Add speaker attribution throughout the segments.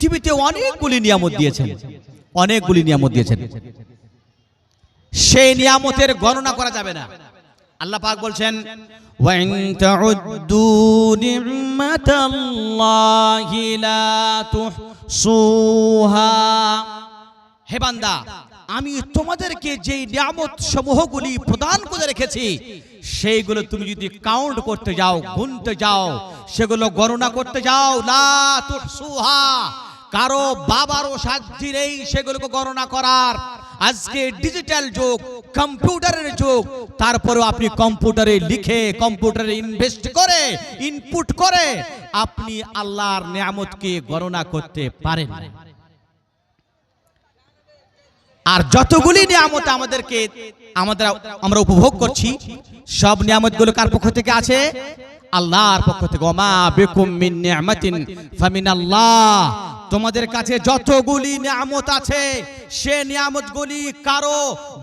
Speaker 1: পৃথিবীতে অনেকগুলি নিয়ামত দিয়েছেন। অনেকগুলি নিয়ামত দিয়েছেন। সেই নিয়ামতের গণনা করা যাবে না। আল্লাহ পাক বলছেন হে বান্দা, আমি তোমাদেরকে যে নিয়ামত সমূহগুলি প্রদান করে রেখেছি, সেইগুলো তুমি যদি কাউন্ট করতে যাও, গুনতে যাও, সেগুলো গণনা করতে যাও, লা সুহা কারও বাবারও সাধ্য নেই সেগুলোকে গণনা করার। আজকে ডিজিটাল যুগ কম্পিউটারের যুগ, তারপরেও আপনি কম্পিউটারে লিখে কম্পিউটারে ইনভেস্ট করে ইনপুট করে, আপনি আল্লাহর নিয়ামতকে গণনা করতে পারেন। আর যতগুলি নিয়ামত আমাদেরকে, আমাদের আমরা উপভোগ করছি, সব নিয়ামতগুলো কার পক্ষ থেকে আছে? আল্লাহর পক্ষ থেকে। ওমা বিকুম মিন নিয়ামাতিন, ফামিনাল্লাহ। তোমাদের কাছে যতগুলি নিয়ামত আছে, সে নিয়ামতগুলি কারও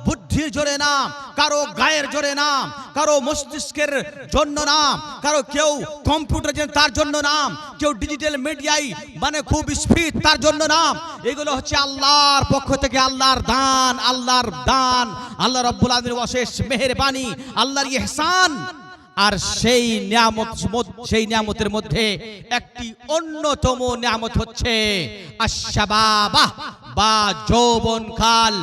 Speaker 1: বুদ্ধির জোরে না, কারও গায়ের জোরে না, কারও মস্তিষ্কের জন্য না, কারও কেউ কম্পিউটার তার জন্য নাম কেউ ডিজিটাল মিডিয়াই মানে খুব স্পিড তার জন্য নাম এগুলো হচ্ছে আল্লাহর পক্ষ থেকে আল্লাহর দান আল্লাহর দান, আল্লাহ রব্বুল আলমীর অশেষ মেহেরবানি, আল্লাহর ইহসান। আর সেই নিয়ামত সেই নিয়ামতের মধ্যে একটি অন্যতম নিয়ামত হচ্ছে আশাবাবা বা যৌবন কাল